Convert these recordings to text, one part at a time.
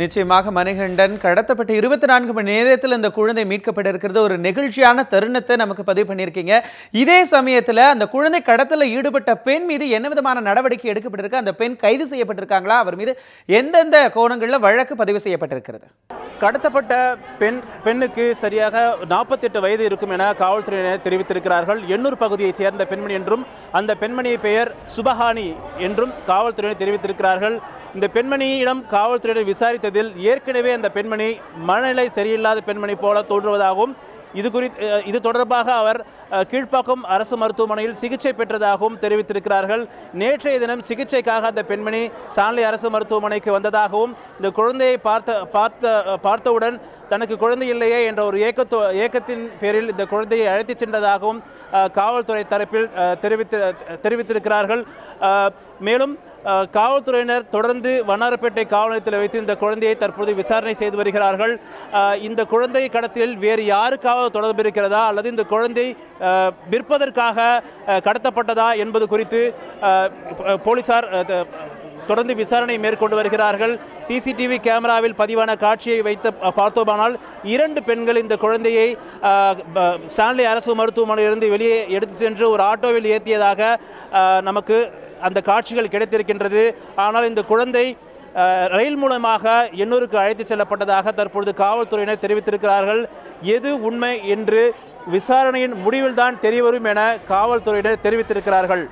நிச்சயமாக மணிகண்டன் கடத்தப்பட்ட இருபத்தி நான்கு மணி நேரத்தில் இந்த குழந்தை மீட்கப்பட்டிருக்கிறது ஒரு நெகிழ்ச்சியான தருணத்தை நமக்கு பதிவு பண்ணியிருக்கீங்க. இதே சமயத்தில் அந்த குழந்தை கடத்தல ஈடுபட்ட பெண் மீது என்ன விதமான நடவடிக்கை எடுக்கப்பட்டிருக்கு? அந்த பெண் கைது செய்யப்பட்டிருக்காங்களா? அவர் மீது எந்தெந்த கோணங்களில் வழக்கு பதிவு செய்யப்பட்டிருக்கிறது? கடத்தப்பட்ட பெண் பெண்ணுக்கு சரியாக நாற்பத்தெட்டு வயது இருக்கும் என காவல்துறையினர் தெரிவித்திருக்கிறார்கள். எண்ணூர் பகுதியைச் சேர்ந்த பெண்மணி என்றும் அந்த பெண்மணியை பெயர் சுபஹானி என்றும் காவல்துறையினர் தெரிவித்திருக்கிறார்கள். இந்த பெண்மணியிடம் காவல்துறையினர் விசாரித்ததில் ஏற்கனவே அந்த பெண்மணி மனநிலை சரியில்லாத பெண்மணி போல தோன்றுவதாகவும் இது குறித்து இது தொடர்பாக அவர் கீழ்ப்பாக்கம் அரசு மருத்துவமனையில் சிகிச்சை பெற்றதாகவும் தெரிவித்திருக்கிறார்கள். நேற்றைய தினம் சிகிச்சைக்காக அந்த பெண்மணி ஸ்டான்லி அரசு மருத்துவமனைக்கு வந்ததாகவும் இந்த குழந்தையை பார்த்த பார்த்த பார்த்தவுடன் தனக்கு குழந்தை இல்லையே என்ற ஒரு ஏக்கத்து ஏக்கத்தின் பேரில் இந்த குழந்தையை அழைத்துச் சென்றதாகவும் காவல்துறை தரப்பில் தெரிவித்து தெரிவித்திருக்கிறார்கள். மேலும் காவல்துறையினர் தொடர்ந்து வண்ணாரப்பேட்டை காவல் நிலையத்தில் வைத்து இந்த குழந்தையை தற்போது விசாரணை செய்து வருகிறார்கள். இந்த குழந்தை கடத்தலில் வேறு யாருக்காவது தொடர்பு இருக்கிறதா? அல்லது இந்த குழந்தை விற்பதற்காக கடத்தப்பட்டதா என்பது குறித்து போலீசார் தொடர்ந்து விசாரணை மேற்கொண்டு வருகிறார்கள். சிசிடிவி கேமராவில் பதிவான காட்சியை வைத்து பார்த்தோமானால் இரண்டு பெண்கள் இந்த குழந்தையை ஸ்டான்லி அரசு மருத்துவமனையிலிருந்து வெளியே எடுத்து சென்று ஒரு ஆட்டோவில் ஏற்றியதாக நமக்கு அந்த காட்சிகள் கிடைத்திருக்கின்றது. ஆனால் இந்த குழந்தை ரயில் மூலமாக எண்ணூருக்கு அழைத்து செல்லப்பட்டதாக தற்பொழுது காவல்துறையினர் தெரிவித்திருக்கிறார்கள். எது உண்மை என்று விசாரணையின் முடிவில்தான் தெரியவரும் என காவல்துறையினர் தெரிவித்திருக்கிறார்கள்.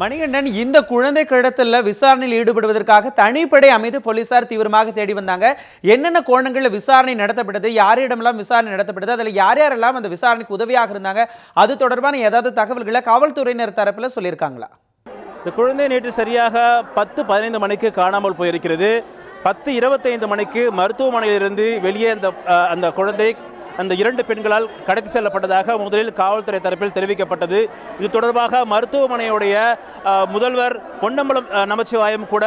மணிகண்டன் இந்த குழந்தை கடத்தல்ல விசாரணையில் ஈடுபடுவதற்காக தனிப்படை அமைத்து போலீசார் தீவிரமாக தேடி வந்தாங்க. என்னென்ன கோணங்களில் விசாரணை நடத்தப்பட்டது யாரிடமெல்லாம் விசாரணை நடத்தப்பட்டது அதில் யார் யாரெல்லாம் அந்த விசாரணைக்கு உதவியாக இருந்தாங்க அது தொடர்பான ஏதாவது தகவல்களை காவல்துறையினர் தரப்பில் சொல்லியிருக்காங்களா? இந்த குழந்தை நேற்று சரியாக பத்து பதினைந்து மணிக்கு காணாமல் போயிருக்கிறது. பத்து இருபத்தைந்து மணிக்கு மருத்துவமனையிலிருந்து வெளியே அந்த அந்த குழந்தை அந்த இரண்டு பெண்களால் கடத்தி செல்லப்பட்டதாக முதலில் காவல்துறை தரப்பில் தெரிவிக்கப்பட்டது. இது தொடர்பாக மருத்துவமனையுடைய முதல்வர் பொன்னம்பலம் நமச்சிவாயம் கூட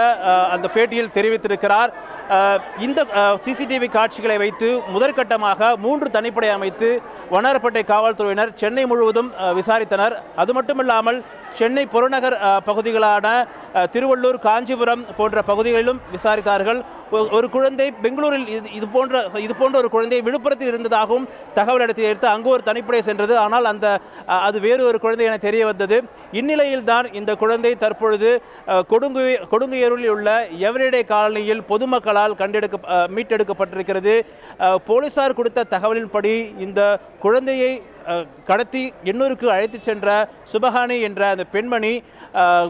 அந்த பேட்டியில் தெரிவித்திருக்கிறார். இந்த சிசிடிவி காட்சிகளை வைத்து முதற்கட்டமாக மூன்று தனிப்படை அமைத்து வண்ணாரப்பேட்டை காவல்துறையினர் சென்னை முழுவதும் விசாரித்தனர். அது மட்டுமில்லாமல் சென்னை புறநகர் பகுதிகளான திருவள்ளூர் காஞ்சிபுரம் போன்ற பகுதிகளிலும் விசாரித்தார்கள். ஒரு குழந்தை பெங்களூரில் இது இது போன்ற இது போன்ற ஒரு குழந்தை விழுப்புரத்தில் இருந்ததாகவும் தகவல் எடுத்து எடுத்து அங்கு ஒரு தனிப்படை சென்றது. ஆனால் அந்த அது வேறு ஒரு குழந்தை என தெரிய வந்தது. இந்நிலையில் தான் இந்த குழந்தை தற்பொழுது கொடுங்கு கொடுங்கையூரில் உள்ள எவரிடே காலனியில் பொதுமக்களால் கண்டெடுக்க மீட்டெடுக்கப்பட்டிருக்கிறது. போலீசார் கொடுத்த தகவலின்படி இந்த குழந்தையை கடத்தி எண்ணூருக்கு அழைத்துச் சென்ற சுபஹானி என்ற அந்த பெண்மணி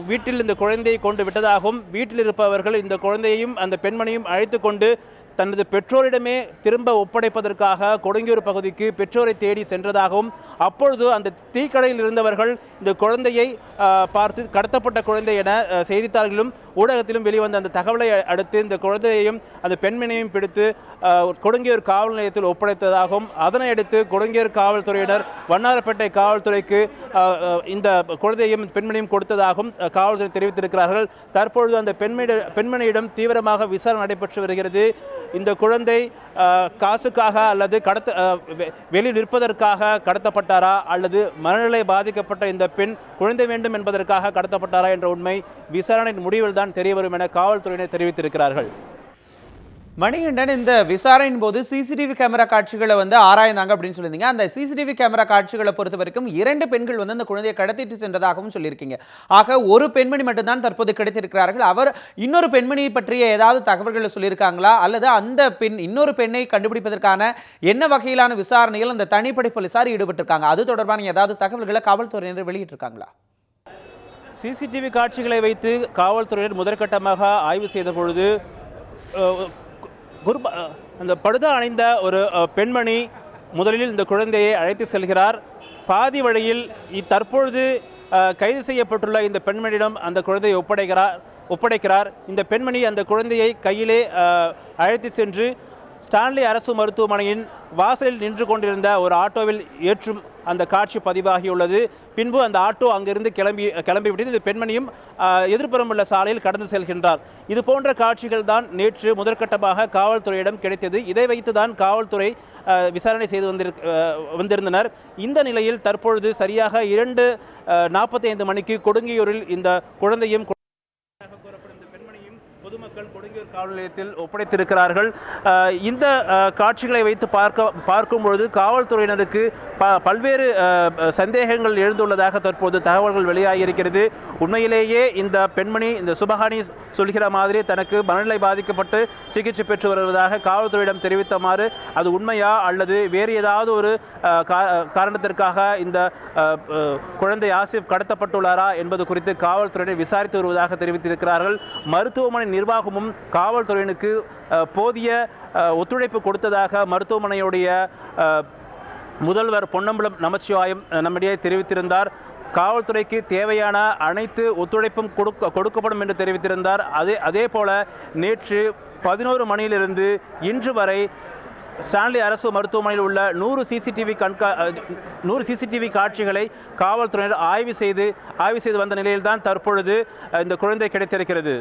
வீட்டில் இந்த குழந்தையை கொண்டு விட்டதாகவும் வீட்டில் இருப்பவர்கள் இந்த குழந்தையையும் அந்த பெண்மணியும் அழைத்து கொண்டு தனது பெற்றோரிடமே திரும்ப ஒப்படைப்பதற்காக கொடுங்கியூர் பகுதிக்கு பெற்றோரை தேடி சென்றதாகவும் அப்பொழுது அந்த தீக்கடையில் இருந்தவர்கள் இந்த குழந்தையை பார்த்து கடத்தப்பட்ட குழந்தை என செய்தித்தாள்களும் ஊடகத்திலும் வெளிவந்த அந்த தகவலை அடுத்து இந்த குழந்தையையும் அந்த பெண்மணியையும் பிடித்து கொடுங்கியூர் காவல் நிலையத்தில் ஒப்படைத்ததாகவும் அதனை அடுத்து கொடுங்கியூர் காவல்துறையினர் வண்ணாரப்பேட்டை காவல்துறைக்கு இந்த குழந்தையையும் பெண்மணியும் கொடுத்ததாகவும் காவல்துறை தெரிவித்திருக்கிறார்கள். தற்பொழுது அந்த பெண்மணி பெண்மணியிடம் தீவிரமாக விசாரணை நடைபெற்று வருகிறது. இந்த குழந்தை காசுக்காக அல்லது கடத்த வெளி வெளியில் நிற்பதற்காக கடத்தப்பட்டாரா? அல்லது மனநிலை பாதிக்கப்பட்ட இந்த பெண் குழந்தை வேண்டும் என்பதற்காக கடத்தப்பட்டாரா? என்ற உண்மை விசாரணையின் முடிவில் தான் தெரியவரும் என காவல்துறையினர் தெரிவித்திருக்கிறார்கள். மணிகண்டன் இந்த விசாரணையின் போது சிசிடிவி கேமரா காட்சிகளை வந்து ஆராய்ந்தாங்க அப்படின்னு சொல்லியிருந்தீங்க. அந்த சிசிடிவி கேமரா காட்சிகளை பொறுத்த வரைக்கும் இரண்டு பெண்கள் வந்து அந்த குழந்தையை கடத்திட்டு சென்றதாகவும் சொல்லியிருக்கீங்க. ஆக ஒரு பெண்மணி மட்டும்தான் தற்போது கிடைத்திருக்கிறார்கள். அவர் இன்னொரு பெண்மணியை பற்றிய ஏதாவது தகவல்களை சொல்லியிருக்காங்களா? அல்லது அந்த பெண் இன்னொரு பெண்ணை கண்டுபிடிப்பதற்கான என்ன வகையிலான விசாரணையில் அந்த தனிப்படை போலீசார் ஈடுபட்டிருக்காங்க? அது தொடர்பான ஏதாவது தகவல்களை காவல்துறையினர் வெளியிட்டிருக்காங்களா? சிசிடிவி காட்சிகளை வைத்து காவல்துறையினர் முதற்கட்டமாக ஆய்வு செய்த பொழுது குர்பா அந்த படுதா அணிந்த ஒரு பெண்மணி முதலில் இந்த குழந்தையை அழைத்து செல்கிறார். பாதி வழியில் தற்பொழுது கைது செய்யப்பட்டுள்ள இந்த பெண்மணியிடம் அந்த குழந்தையை ஒப்படைக்கிறார் ஒப்படைக்கிறார். இந்த பெண்மணி அந்த குழந்தையை கையிலே அழைத்து சென்று ஸ்டான்லி அரசு மருத்துவமனையின் வாசலில் நின்று கொண்டிருந்த ஒரு ஆட்டோவில் ஏற்றும் அந்த காட்சி பதிவாகியுள்ளது. பின்பு அந்த ஆட்டோ அங்கிருந்து கிளம்பி கிளம்பிவிட்டு இந்த பெண்மணியும் எதிர்ப்புறமுள்ள எதிர்ப்புறம் உள்ள சாலையில் கடந்து செல்கின்றார். இது போன்ற காட்சிகள் தான் நேற்று முதற்கட்டமாக காவல்துறையிடம் கிடைத்தது. இதை வைத்து தான் காவல்துறை விசாரணை செய்து வந்திரு வந்திருந்தனர். இந்த நிலையில் தற்பொழுது சரியாக இரண்டு நாற்பத்தி ஐந்து மணிக்கு கொடுங்கியூரில் இந்த குழந்தையும் பொதுமக்கள் கொடுங்கூர் காவல் நிலையத்தில் ஒப்படைத்திருக்கிறார்கள் இந்த காட்சிகளை வைத்து பார்க்க பார்க்கும் பொழுது காவல்துறையினருக்கு ப பல்வேறு சந்தேகங்கள் எழுந்துள்ளதாக தற்போது தகவல்கள் வெளியாகியிருக்கிறது. உண்மையிலேயே இந்த பெண்மணி இந்த சுபஹானி சொல்கிற மாதிரி தனக்கு மனநிலை பாதிக்கப்பட்டு சிகிச்சை பெற்று வருவதாக காவல்துறையிடம் தெரிவித்தமாறு அது உண்மையா அல்லது வேறு ஏதாவது ஒரு காரணத்திற்காக இந்த குழந்தை ஆசிப் கடத்தப்பட்டுள்ளாரா என்பது குறித்து காவல்துறையினர் விசாரித்து வருவதாக தெரிவித்திருக்கிறார்கள். மருத்துவமனை நிர்வாகமும் காவல்துறையினருக்கு போதிய ஒத்துழைப்பு கொடுத்ததாக மருத்துவமனையுடைய முதல்வர் பொன்னம்பலம் நமச்சிவாயம் நம்மிடையே தெரிவித்திருந்தார். காவல்துறைக்கு தேவையான அனைத்து ஒத்துழைப்பும் கொடுக்க கொடுக்கப்படும் என்று தெரிவித்திருந்தார். அதே அதே போல நேற்று பதினோரு மணியிலிருந்து இன்று வரை ஸ்டான்லி அரசு மருத்துவமனையில் உள்ள நூறு சிசிடிவி கண்கா நூறு சிசிடிவி காட்சிகளை காவல்துறையினர் ஆய்வு செய்து ஆய்வு செய்து வந்த நிலையில்தான் தற்பொழுது இந்த குழந்தை கிடைத்திருக்கிறது.